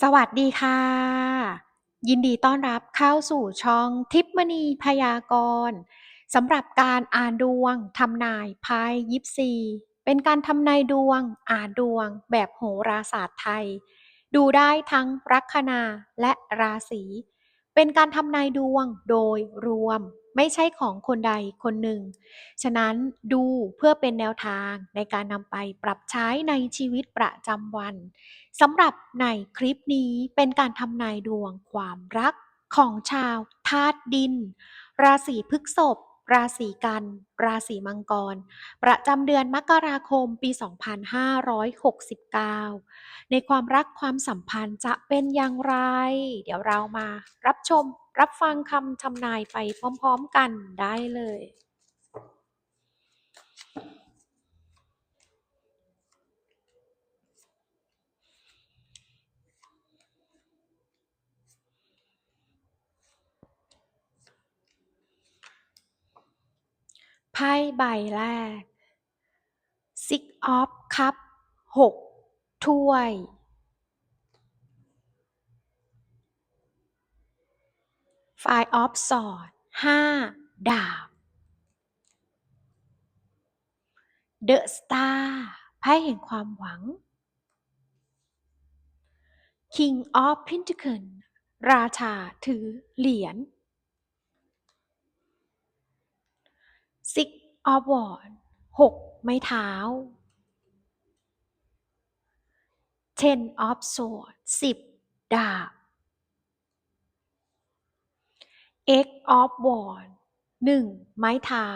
สวัสดีค่ะ ยินดีต้อนรับเข้าสู่ช่องทิพมณีพยากรณ์สำหรับการอ่านดวงทำนายไพ่ยิปซี เป็นการทำนายดวง อ่านดวง แบบโหราศาสตร์ไทย ดูได้ทั้งลัคนาและราศีเป็นการทำนายดวงโดยรวม ไม่ใช่ของคนใดคนหนึ่ง ฉะนั้นดูเพื่อเป็นแนวทางในการนำไปปรับใช้ในชีวิตประจำวันสำหรับในคลิปนี้เป็นการทำนายดวงความรักของชาวธาตุดิน ราศีพฤษภ ราศีกัน ราศีมังกร ประจำเดือนมกราคมปี 2569 ในความรักความสัมพันธ์จะเป็นอย่างไร เดี๋ยวเรามารับชมรับฟังคำทำนายไปพร้อมๆกันได้เลย ไพ่ใบแรก Six of Cup หกถ้วยไฟออฟสอดห้าดาบเดอะสตาร์ไพ่แห่งความหวัง King of Pentacle ราชาถือเหรียญ Six of Wands หกไม้เท้า Ten of Swords สิบดาบ Eight of Wands หนึ่งไม้เท้า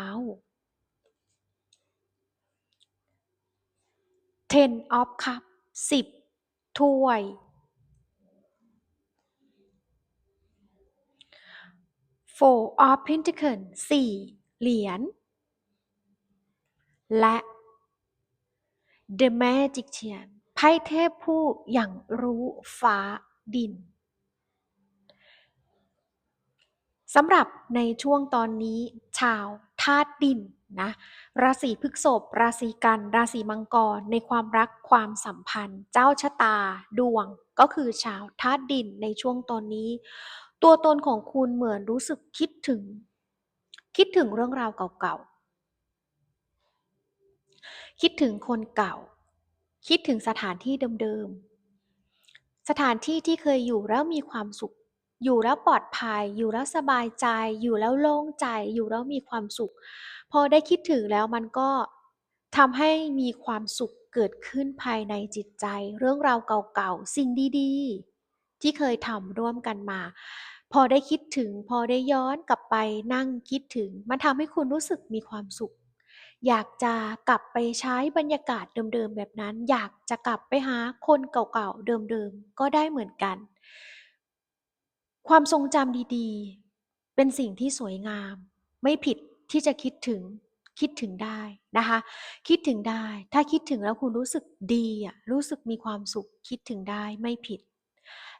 Ten of cup สิบถ้วย Four of Pentacles สี่เหรียญ และ The Magician ไพ่เทพผู้อย่างรู้ฟ้าดินสำหรับในช่วงตอนนี้ชาวธาตุดินนะราศีพฤษภราศีกัน ราศีมังกร ในความรักความสัมพันธ์ เจ้าชะตาดวง ก็คือชาวธาตุดินในช่วงตอนนี้ ตัวตนของคุณเหมือนรู้สึกคิดถึง คิดถึงเรื่องราวเก่าๆ คิดถึงคนเก่า คิดถึงสถานที่เดิมๆ สถานที่ที่เคยอยู่แล้วมีความสุข อยู่แล้วปลอดภัย อยู่แล้วสบายใจ อยู่แล้วโล่งใจ อยู่แล้วมีความสุข พอได้คิดถึงแล้วมันก็ทำให้มีความสุขเกิดขึ้นภายในจิตใจ เรื่องราวเก่าๆ สิ่งดีๆ ที่เคยทำร่วมกันมา พอได้คิดถึง พอได้ย้อนกลับไปนั่งคิดถึง มันทำให้คุณรู้สึกมีความสุข อยากจะกลับไปใช้บรรยากาศเดิมๆแบบนั้น อยากจะกลับไปหาคนเก่าๆเดิมๆก็ได้เหมือนกัน ความทรงจำดีๆ เป็นสิ่งที่สวยงาม ไม่ผิดที่จะคิดถึงคิดถึงได้นะคะ คิดถึงได้ ถ้าคิดถึงแล้วคุณรู้สึกดีอะรู้สึกมีความสุขคิดถึงได้ไม่ผิด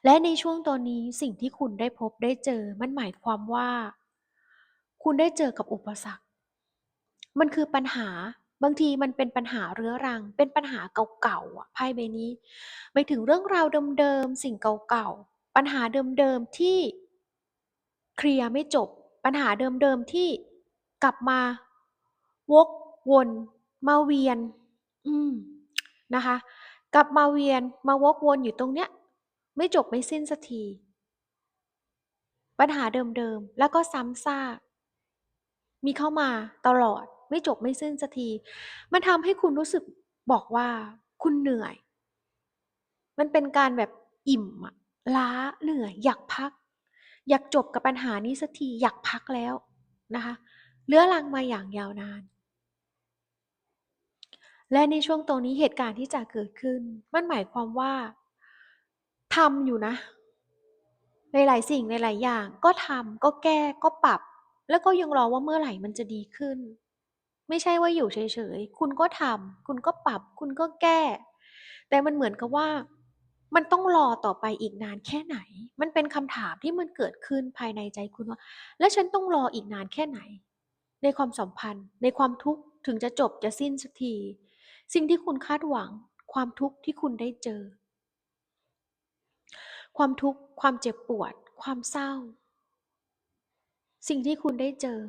และในช่วงตอนนี้สิ่งที่คุณได้พบได้เจอมันหมายความว่า คุณได้เจอกับอุปสรรค มันคือปัญหา บางทีมันเป็นปัญหาเรื้อรัง เป็นปัญหาเก่าๆอะไพ่ใบนี้หมายถึงเรื่องราวเดิมๆ สิ่งเก่าๆ ปัญหาเดิมๆ ที่เคลียร์ไม่จบ ปัญหาเดิมๆ ที่กลับมา วกวนมาเวียน อืมนะคะ กลับมาเวียนมาวกวนอยู่ตรงเนี้ย ไม่จบไม่สิ้นสักที ปัญหาเดิมๆ แล้วก็ซ้ำซากมีเข้ามาตลอด ไม่จบไม่สิ้นสักที มันทำให้คุณรู้สึกบอกว่าคุณเหนื่อย มันเป็นการแบบอิ่มอะล้าเหนื่อย อยากพัก อยากจบกับปัญหานี้สักทีอยากพักแล้วนะคะเรื้อรังมาอย่างยาวนาน และในช่วงตรงนี้เหตุการณ์ที่จะเกิดขึ้น มันหมายความว่าทำอยู่นะในหลายสิ่งในหลายอย่างก็ทำก็แก้ก็ปรับ แล้วก็ยังรอว่าเมื่อไหร่มันจะดีขึ้น ไม่ใช่ว่าอยู่เฉยๆ คุณก็ทำคุณก็ปรับ คุณก็แก้ แต่มันเหมือนกับว่า มันต้องรอต่อไปอีกนานแค่ไหน มันเป็นคำถามที่มันเกิดขึ้นภายในใจคุณว่า แล้วฉันต้องรออีกนานแค่ไหน ในความสัมพันธ์ ในความทุกข์ถึงจะจบจะสิ้นสักที สิ่งที่คุณคาดหวัง ความทุกข์ที่คุณได้เจอ ความทุกข์ ความเจ็บปวด ความเศร้า สิ่งที่คุณได้เจอ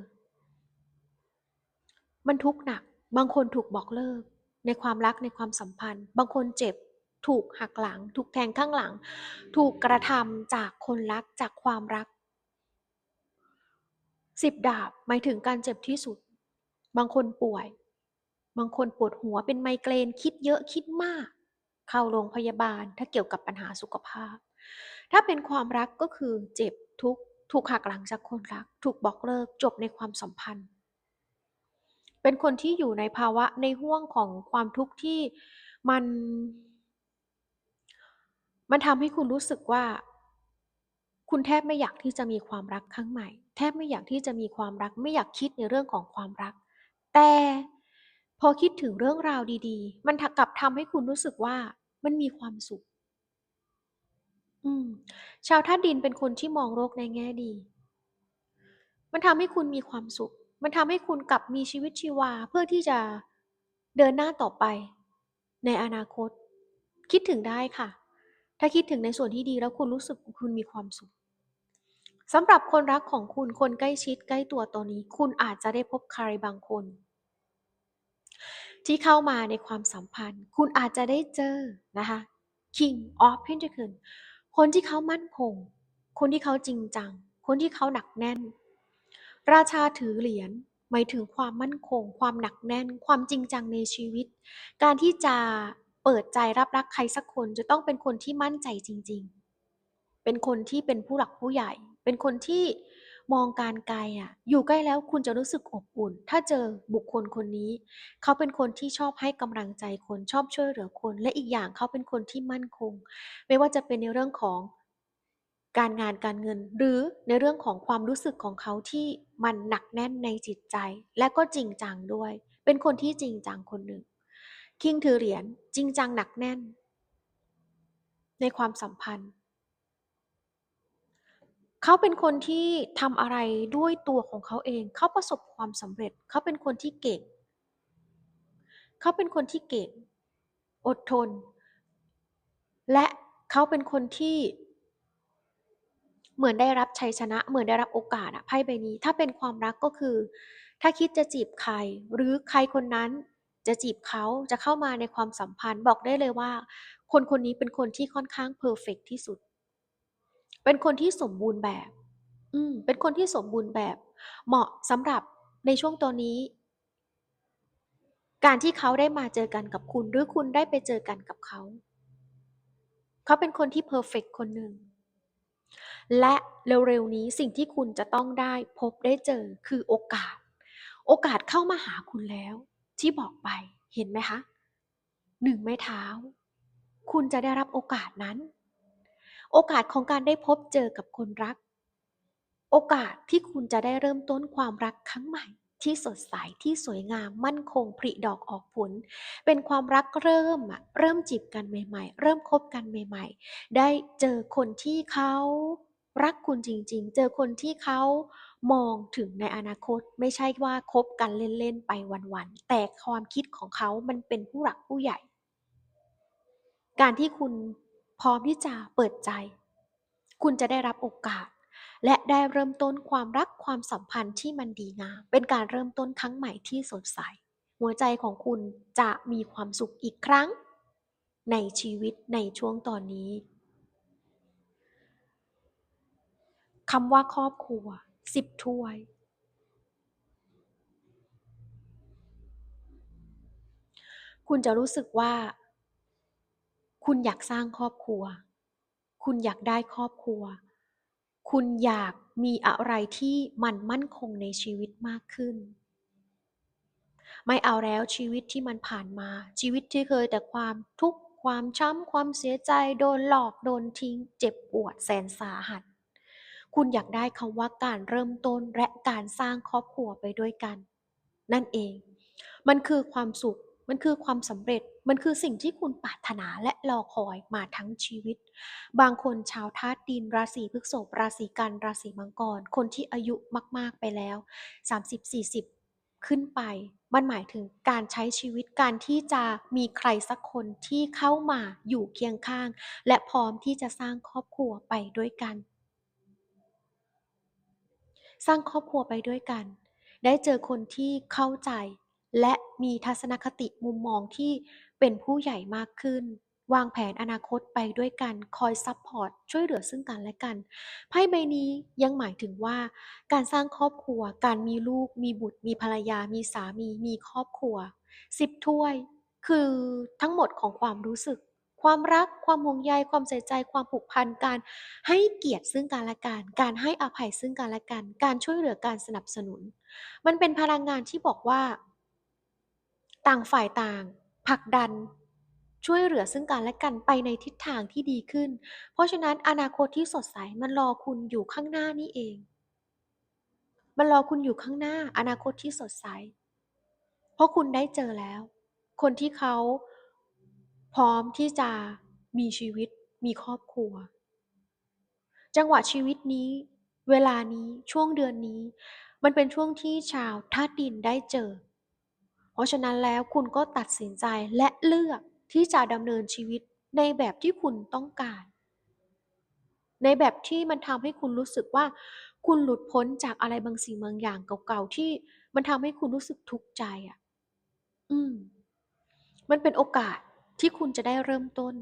มันทุกข์หนัก บางคนถูกบอกเลิก ในความรักในความสัมพันธ์ บางคนเจ็บ ถูกหักหลัง ถูกแทงข้างหลัง ถูกกระทำจากคนรักจากความรักสิบดาบหมายถึงการเจ็บที่สุด บางคนป่วย บางคนปวดหัวเป็นไมเกรนคิดเยอะคิดมาก เข้าโรงพยาบาลถ้าเกี่ยวกับปัญหาสุขภาพ ถ้าเป็นความรักก็คือเจ็บทุกข์ถูกหักหลังจากคนรัก ถูกบอกเลิกจบในความสัมพันธ์ เป็นคนที่อยู่ในภาวะในห้วงของความทุกข์ที่มัน มันทำให้คุณรู้สึกว่า คุณแทบไม่อยากที่จะมีความรักครั้งใหม่ แทบไม่อยากที่จะมีความรัก ไม่อยากคิดในเรื่องของความรัก แต่พอคิดถึงเรื่องราวดีๆ มันกลับทำให้คุณรู้สึกว่ามันมีความสุข อืม ชาวธาตุดินเป็นคนที่มองโลกในแง่ดี มันทำให้คุณมีความสุข มันทำให้คุณกลับมีชีวิตชีวาเพื่อที่จะเดินหน้าต่อไปในอนาคต คิดถึงได้ค่ะ ถ้าคิดถึงในส่วนที่ดีแล้วคุณรู้สึกคุณมีความสุขสำหรับคนรักของคุณคนใกล้ชิดใกล้ตัวตอนนี้ คุณอาจจะได้พบใครบางคน ที่เข้ามาในความสัมพันธ์ คุณอาจจะได้เจอนะคะ King of Pentacles คนที่เขามั่นคง คนที่เขาจริงจัง คนที่เขาหนักแน่น ราชาถือเหรียญหมายถึงความมั่นคง ความหนักแน่น ความจริงจังในชีวิต การที่จะเปิดใจรับรักใครสักคนจะต้องเป็นคนที่มั่นใจจริง ๆ เป็นคนที่เป็นผู้หลักผู้ใหญ่ เป็นคนที่มองการไกลอะ อยู่ใกล้แล้วคุณจะรู้สึกอบอุ่น ถ้าเจอบุคคลคนนี้ เขาเป็นคนที่ชอบให้กำลังใจคน ชอบช่วยเหลือคน และอีกอย่างเขาเป็นคนที่มั่นคง ไม่ว่าจะเป็นในเรื่องของ การงานการเงิน หรือในเรื่องของความรู้สึกของเขาที่มันหนักแน่นในจิตใจ และก็จริงจังด้วย เป็นคนที่จริงจังคนหนึ่ง คิงถือเหรียญจริงจังหนักแน่น ในความสัมพันธ์ เขาเป็นคนที่ทำอะไรด้วยตัวของเขาเอง เขาประสบความสำเร็จ เขาเป็นคนที่เก่ง เขาเป็นคนที่เก่ง อดทน และเขาเป็นคนที่ เหมือนได้รับชัยชนะ เหมือนได้รับโอกาสอะไพ่ใบนี้ ถ้าเป็นความรักก็คือ ถ้าคิดจะจีบใคร หรือใครคนนั้นจะจีบเขาจะเข้ามาในความสัมพันธ์บอกได้เลยว่า คนคนนี้เป็นคนที่ค่อนข้างเพอร์เฟกต์ที่สุด เป็นคนที่สมบูรณ์แบบ อืม เป็นคนที่สมบูรณ์แบบ เหมาะสำหรับในช่วงตอนนี้ การที่เขาได้มาเจอกันกับคุณ หรือคุณได้ไปเจอกันกับเขา เขาเป็นคนที่เพอร์เฟกต์คนหนึ่ง และเร็วๆนี้สิ่งที่คุณจะต้องได้พบได้เจอคือโอกาส โอกาสเข้ามาหาคุณแล้ว ที่บอกไปเห็นไหมคะหนึ่งไม้เท้า คุณจะได้รับโอกาสนั้น โอกาสของการได้พบเจอกับคนรัก โอกาสที่คุณจะได้เริ่มต้นความรักครั้งใหม่ ที่สดใสที่สวยงามมั่นคงผลิดอกออกผล เป็นความรักเริ่มอะเริ่มจีบกันใหม่ ๆ เริ่มคบกันใหม่ ๆ ได้เจอคนที่เขา รักคุณจริง ๆ เจอคนที่เขามองถึงในอนาคต ไม่ใช่ว่าคบกันเล่น ๆ ไปวัน ๆ แต่ความคิดของเขามันเป็นผู้หลักผู้ใหญ่ การที่คุณพร้อมที่จะเปิดใจ คุณจะได้รับโอกาส และได้เริ่มต้นความรักความสัมพันธ์ที่มันดีงาม เป็นการเริ่มต้นครั้งใหม่ที่สดใส หัวใจของคุณจะมีความสุขอีกครั้ง ในชีวิตในช่วงตอนนี้ คำว่าครอบครัว10ถ้วย คุณจะรู้สึกว่า คุณอยากสร้างครอบครัว คุณอยากได้ครอบครัว คุณอยากมีอะไรที่มันมั่นคงในชีวิตมากขึ้น ไม่เอาแล้วชีวิตที่มันผ่านมา ชีวิตที่เคยแต่ความทุกข์ความช้ำความเสียใจโดนหลอกโดนทิ้ง เจ็บปวดแสนสาหัส คุณอยากได้คำว่าการเริ่มต้นและการสร้างครอบครัวไปด้วยกัน นั่นเอง มันคือความสุข มันคือความสำเร็จ มันคือสิ่งที่คุณปรารถนาและรอคอยมาทั้งชีวิต บางคนชาวธาตุดิน ราศีพฤษภราศีกัน ราศีมังกร คนที่อายุมาก ๆไปแล้ว 30-40 ขึ้นไป มันหมายถึงการใช้ชีวิตการที่จะมีใครสักคนที่เข้ามาอยู่เคียงข้าง และพร้อมที่จะสร้างครอบครัวไปด้วยกัน สร้างครอบครัวไปด้วยกัน ได้เจอคนที่เข้าใจ และมีทัศนคติมุมมองที่เป็นผู้ใหญ่มากขึ้น วางแผนอนาคตไปด้วยกัน คอยซัปพอร์ตช่วยเหลือซึ่งกันและกัน ไพ่ใบนี้ยังหมายถึงว่า การสร้างครอบครัว การมีลูก มีบุตร มีภรรยา มีสามี มีครอบครัว10ถ้วย คือทั้งหมดของความรู้สึก ความรัก ความห่วงใย ความใส่ใจ ความผูกพัน การให้เกียรติซึ่งกันและกัน การให้อภัยซึ่งกันและกัน การช่วยเหลือการสนับสนุน มันเป็นพลังงานที่บอกว่า ต่างฝ่ายต่างผลักดัน ช่วยเหลือซึ่งกันและกันไปในทิศทางที่ดีขึ้น เพราะฉะนั้นอนาคตที่สดใสมันรอคุณอยู่ข้างหน้านี่เอง มันรอคุณอยู่ข้างหน้า อนาคตที่สดใส เพราะคุณได้เจอแล้ว คนที่เขา พร้อมที่จะมีชีวิตมีครอบครัว จังหวะชีวิตนี้ เวลานี้ช่วงเดือนนี้ มันเป็นช่วงที่ชาวธาดินได้เจอ เพราะฉะนั้นแล้วคุณก็ตัดสินใจและเลือกที่จะดำเนินชีวิตในแบบที่คุณต้องการ ในแบบที่มันทำให้คุณรู้สึกว่า คุณหลุดพ้นจากอะไรบางสิ่งบางอย่างเก่าๆที่มันทำให้คุณรู้สึกทุกข์ใจอะ อืม มันเป็นโอกาส ที่คุณจะได้เริ่มต้น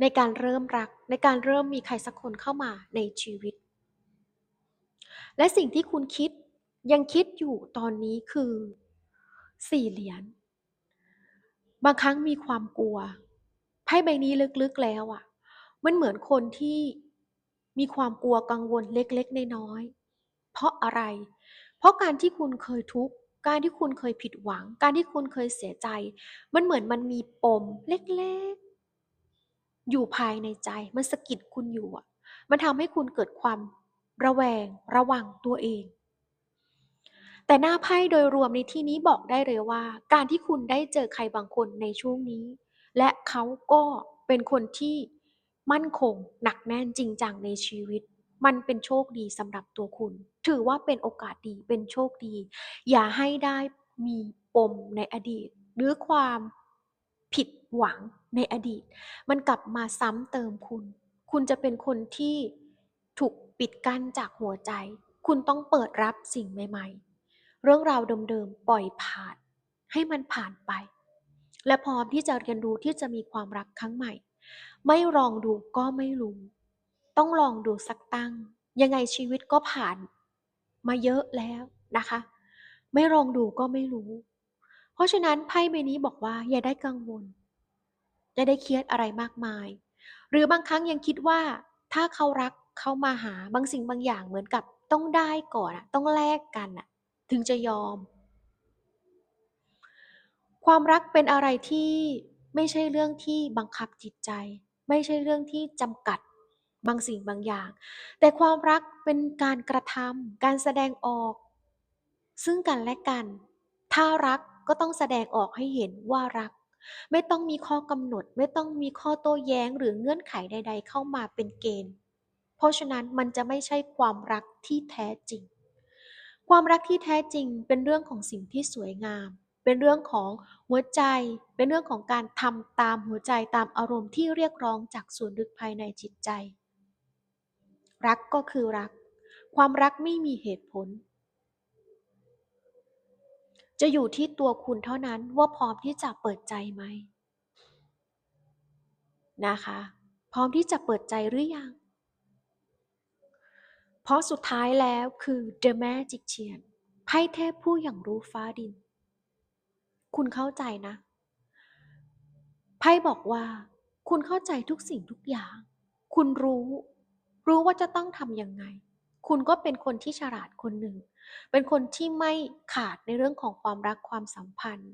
ในการเริ่มรักในการเริ่มมีใครสักคนเข้ามาในชีวิต และสิ่งที่คุณคิดยังคิดอยู่ตอนนี้คือ4เหรียญบางครั้งมีความกลัวไพ่ใบนี้ลึกๆแล้วอะมันเหมือนคนที่มีความกลัวกังวลเล็กๆน้อยๆเพราะอะไร เพราะการที่คุณเคยทุกข์ การที่คุณเคยผิดหวัง การที่คุณเคยเสียใจ มันเหมือนมันมีปมเล็กๆ อยู่ภายในใจ มันสะกิดคุณอยู่อะมันทำให้คุณเกิดความระแวง ระวังตัวเอง แต่หน้าไพ่โดยรวมในที่นี้บอกได้เลยว่า การที่คุณได้เจอใครบางคนในช่วงนี้ และเขาก็เป็นคนที่มั่นคง หนักแน่นจริงจังในชีวิต มันเป็นโชคดีสำหรับตัวคุณ ถือว่าเป็นโอกาสดีเป็นโชคดี อย่าให้ได้มีปมในอดีต หรือความผิดหวังในอดีต มันกลับมาซ้ำเติมคุณ คุณจะเป็นคนที่ถูกปิดกั้นจากหัวใจ คุณต้องเปิดรับสิ่งใหม่ ๆ เรื่องราวเดิมๆปล่อยผ่าน ให้มันผ่านไป และพร้อมที่จะเรียนรู้ที่จะมีความรักครั้งใหม่ ไม่ลองดูก็ไม่รู้ ต้องลองดูสักตั้ง ยังไงชีวิตก็ผ่าน มาเยอะแล้วนะคะ ไม่ลองดูก็ไม่รู้ เพราะฉะนั้นไพ่ใบนี้บอกว่าอย่าได้กังวลอย่าได้เครียดอะไรมากมาย หรือบางครั้งยังคิดว่าถ้าเขารักเขามาหาบางสิ่งบางอย่างเหมือนกับต้องได้ก่อนอะต้องแลกกันน่ะถึงจะยอม ความรักเป็นอะไรที่ไม่ใช่เรื่องที่บังคับจิตใจ ไม่ใช่เรื่องที่จำกัด บางสิ่งบางอย่าง แต่ความรักเป็นการกระทำการแสดงออก ซึ่งกันและกัน ถ้ารักก็ต้องแสดงออกให้เห็นว่ารัก ไม่ต้องมีข้อกำหนด ไม่ต้องมีข้อโต้แย้งหรือเงื่อนไขใด ๆ เข้ามาเป็นเกณฑ์ เพราะฉะนั้นมันจะไม่ใช่ความรักที่แท้จริง ความรักที่แท้จริงเป็นเรื่องของสิ่งที่สวยงาม เป็นเรื่องของหัวใจ เป็นเรื่องของการทำตามหัวใจตามอารมณ์ที่เรียกร้องจากส่วนลึกภายในจิตใจ รักก็คือรัก ความรักไม่มีเหตุผล จะอยู่ที่ตัวคุณเท่านั้นว่าพร้อมที่จะเปิดใจไหมนะคะ พร้อมที่จะเปิดใจหรือยัง เพราะสุดท้ายแล้วคือ The Magician ไพ่เทพผู้อย่างรู้ฟ้าดิน คุณเข้าใจนะ ไพ่บอกว่า คุณเข้าใจทุกสิ่งทุกอย่าง คุณรู้ รู้ว่าจะต้องทำยังไง คุณก็เป็นคนที่ฉลาดคนหนึ่ง เป็นคนที่ไม่ขาดในเรื่องของความรักความสัมพันธ์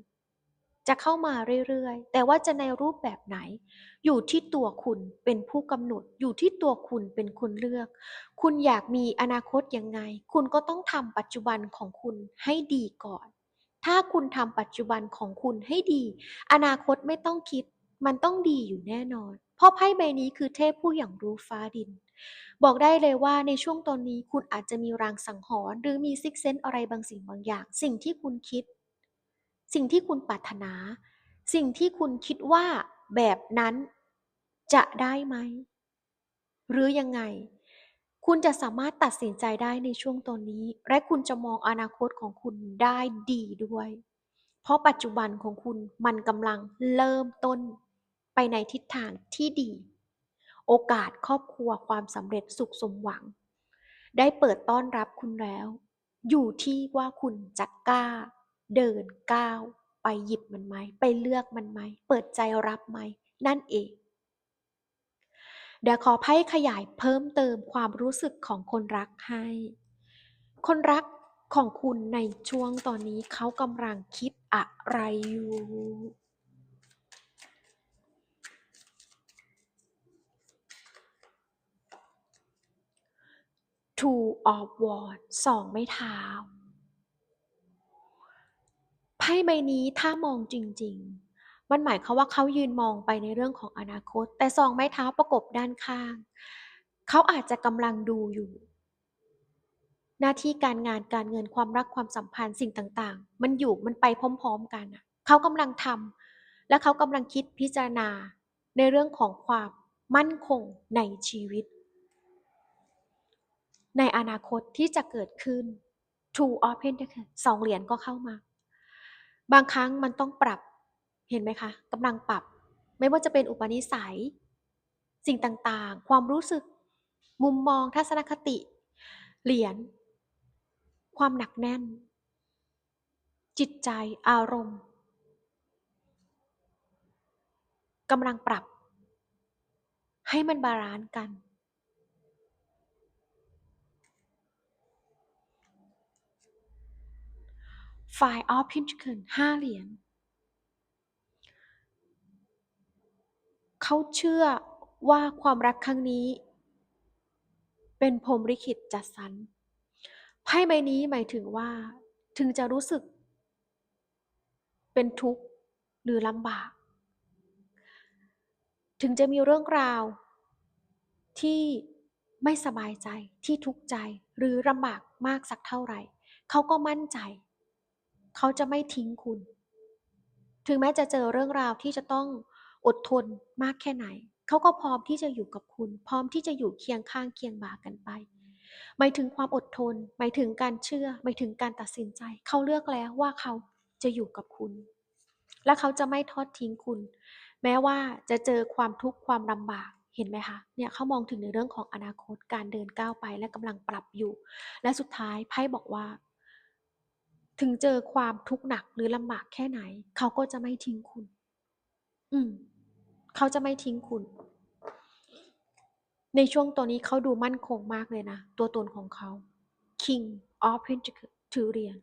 จะเข้ามาเรื่อยๆ แต่ว่าจะในรูปแบบไหน อยู่ที่ตัวคุณเป็นผู้กำหนด อยู่ที่ตัวคุณเป็นคนเลือก คุณอยากมีอนาคตยังไง คุณก็ต้องทำปัจจุบันของคุณให้ดีก่อน ถ้าคุณทำปัจจุบันของคุณให้ดี อนาคตไม่ต้องคิด มันต้องดีอยู่แน่นอน เพราะไพ่ใบนี้คือเทพผู้อย่างรู้ฟ้าดิน บอกได้เลยว่าในช่วงตอนนี้คุณอาจจะมีรางสังหรณ์หรือมีซิกเซนอะไรบางสิ่งบางอย่าง สิ่งที่คุณคิด สิ่งที่คุณปรารถนา สิ่งที่คุณคิดว่าแบบนั้นจะได้ไหม หรือยังไง คุณจะสามารถตัดสินใจได้ในช่วงตอนนี้ และคุณจะมองอนาคตของคุณได้ดีด้วย เพราะปัจจุบันของคุณมันกำลังเริ่มต้น ไปในทิศทางที่ดี โอกาสครอบครัวความสำเร็จสุขสมหวัง ได้เปิดต้อนรับคุณแล้ว อยู่ที่ว่าคุณจะกล้า เดินก้าวไปหยิบมันไหม ไปเลือกมันไหม เปิดใจรับไหม นั่นเองเดี๋ยวขอไพ่ขยายเพิ่มเติมความรู้สึกของคนรักให้ คนรักของคุณในช่วงตอนนี้เขากำลังคิดอะไรอยู่ Two of Wands สองไม้เท้า ไพ่ใบนี้ถ้ามองจริง ๆ มันหมายความว่าเขายืนมองไปในเรื่องของอนาคต แต่สองไม้เท้าประกบด้านข้าง เขาอาจจะกำลังดูอยู่ หน้าที่การงานการเงินความรักความสัมพันธ์สิ่งต่าง ๆ มันอยู่มันไปพร้อม ๆ กันเขากำลังทำและเขากำลังคิดพิจารณาในเรื่องของความมั่นคงในชีวิต ในอนาคตที่จะเกิดขึ้น Two Open สองเหรียญก็เข้ามา บางครั้งมันต้องปรับเห็นไหมคะกำลังปรับ ไม่ว่าจะเป็นอุปนิสัย สิ่งต่างๆ ความรู้สึก มุมมองทัศนคติ เหรียญความหนักแน่น จิตใจอารมณ์กำลังปรับ ให้มันบาลานซ์กัน Five of Pentacles ห้าเหรียญเขาเชื่อว่าความรักครั้งนี้ เป็นพรหมลิขิตจัดสรรไพ่ใบนี้หมายถึงว่าถึงจะรู้สึก เป็นทุกข์หรือลำบาก ถึงจะมีเรื่องราวที่ไม่สบายใจที่ทุกข์ใจหรือลำบากมากสักเท่าไหร่ เขาก็มั่นใจ เขาจะไม่ทิ้งคุณ ถึงแม้จะเจอเรื่องราวที่จะต้องอดทนมากแค่ไหน เขาก็พร้อมที่จะอยู่กับคุณ พร้อมที่จะอยู่เคียงข้างเคียงบ่ากันไป หมายถึงความอดทน หมายถึงการเชื่อ หมายถึงการตัดสินใจ เขาเลือกแล้วว่าเขาจะอยู่กับคุณ และเขาจะไม่ทอดทิ้งคุณ แม้ว่าจะเจอความทุกข์ความลำบากเห็นไหมคะ เนี่ยเขามองถึงในเรื่องของอนาคตการเดินก้าวไปและกำลังปรับอยู่ และสุดท้ายไพ่บอกว่า ถึงเจอความทุกข์หนักหรือลำบากแค่ไหน เขาก็จะไม่ทิ้งคุณ อืม เขาจะไม่ทิ้งคุณ ในช่วงตัวนี้เขาดูมั่นคงมากเลยนะ ตัวตนของเขา King of Pentacles ถือเหรียญ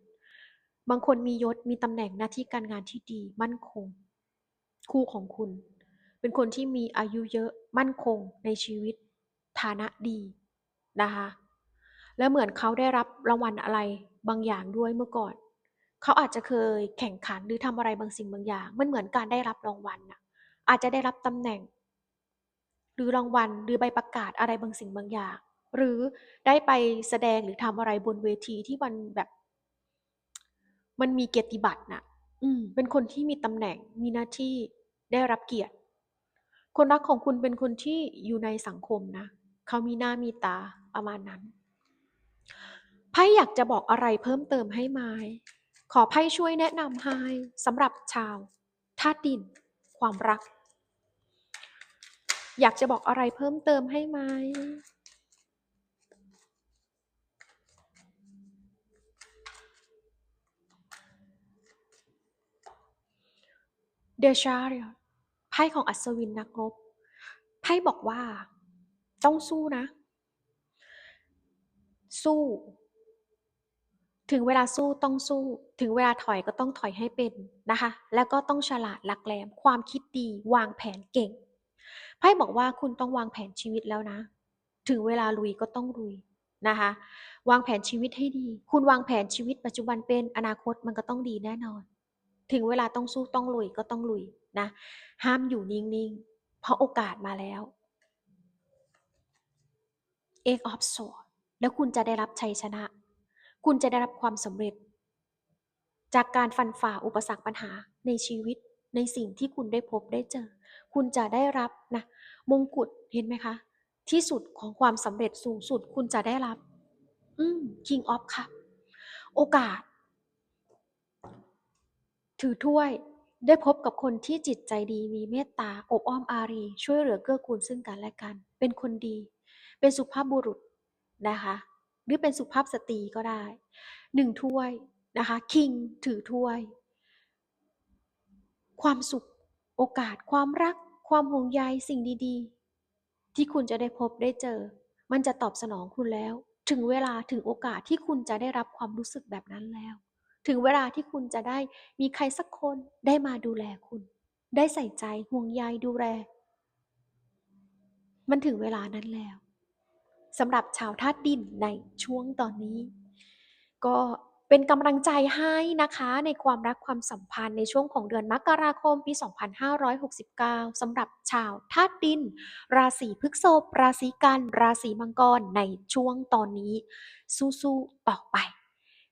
บางคนมียศมีตำแหน่งหน้าที่การงานที่ดี มั่นคง คู่ของคุณ เป็นคนที่มีอายุเยอะมั่นคงในชีวิต ฐานะดีนะคะและเหมือนเขาได้รับรางวัลอะไรบางอย่างด้วยเมื่อก่อน เขาอาจจะเคยแข่งขันหรือทำอะไรบางสิ่งบางอย่าง มันเหมือนการได้รับรางวัลนะอาจจะได้รับตำแหน่ง หรือรางวัลหรือใบประกาศอะไรบางสิ่งบางอย่าง หรือได้ไปแสดงหรือทำอะไรบนเวทีที่มันแบบ มันมีเกียรติบัตรน่ะ อืม เป็นคนที่มีตำแหน่งมีหน้าที่ได้รับเกียรติ คนรักของคุณเป็นคนที่อยู่ในสังคมนะเขามีหน้ามีตาประมาณนั้นไพ่อยากจะบอกอะไรเพิ่มเติมให้ไหม ขอไพ่ช่วยแนะนำให้สำหรับชาวธาตุดิน ความรัก อยากจะบอกอะไรเพิ่มเติมให้ไหม The Chariot ไพ่ของอัศวินนักรบไพ่บอกว่า ต้องสู้นะ สู้ ถึงเวลาสู้ต้องสู้ ถึงเวลาถอยก็ต้องถอยให้เป็นนะคะ แล้วก็ต้องฉลาดหลักแหลมความคิดดีวางแผนเก่งไพ่บอกว่าคุณต้องวางแผนชีวิตแล้วนะ ถึงเวลาลุยก็ต้องลุยนะคะ วางแผนชีวิตให้ดี คุณวางแผนชีวิตปัจจุบันเป็นอนาคตมันก็ต้องดีแน่นอน ถึงเวลาต้องสู้ต้องลุยก็ต้องลุยนะห้ามอยู่นิ่งๆเพราะโอกาสมาแล้ว Eight of s o แล้วคุณจะได้รับชัยชนะ คุณจะได้รับความสำเร็จ จากการฟันฝ่าอุปสรรคปัญหาในชีวิตในสิ่งที่คุณได้พบได้เจอ คุณจะได้รับนะมงกุฎเห็นไหมคะ ที่สุดของความสำเร็จสูงสุดคุณจะได้รับ อืม King of ค่ะโอกาส ถือถ้วยได้พบกับคนที่จิตใจดีมีเมตตาอบอ้อมอารี ช่วยเหลือเกื้อกูลซึ่งกันและกัน เป็นคนดี เป็นสุภาพบุรุษนะคะ หรือเป็นสุภาพสตรีก็ได้หนึ่งถ้วยนะคะคิงถือถ้วย ความสุขโอกาสความรัก ความห่วงใยสิ่งดีๆ ที่คุณจะได้พบได้เจอ มันจะตอบสนองคุณแล้ว ถึงเวลาถึงโอกาสที่คุณจะได้รับความรู้สึกแบบนั้นแล้ว ถึงเวลาที่คุณจะได้มีใครสักคนได้มาดูแลคุณ ได้ใส่ใจห่วงใยดูแลมันถึงเวลานั้นแล้ว สำหรับชาวธาตุดินในช่วงตอนนี้ ก็เป็นกำลังใจให้นะคะในความรักความสัมพันธ์ในช่วงของเดือนมกราคมปี 2569 สำหรับชาวธาตุดิน ราศีพฤษภราศีกัน ราศีมังกรในช่วงตอนนี้ สู้ๆต่อไป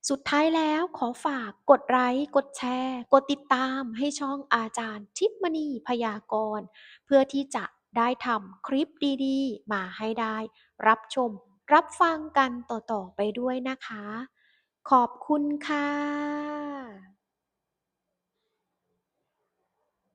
สุดท้ายแล้วขอฝากกดไลค์กดแชร์ กดติดตามให้ช่องอาจารย์ทิพมณีพยากรณ์เพื่อที่จะได้ทำคลิปดีๆ มาให้ได้ รับชม รับฟังกันต่อ ๆ ไปด้วยนะคะ ขอบคุณค่ะ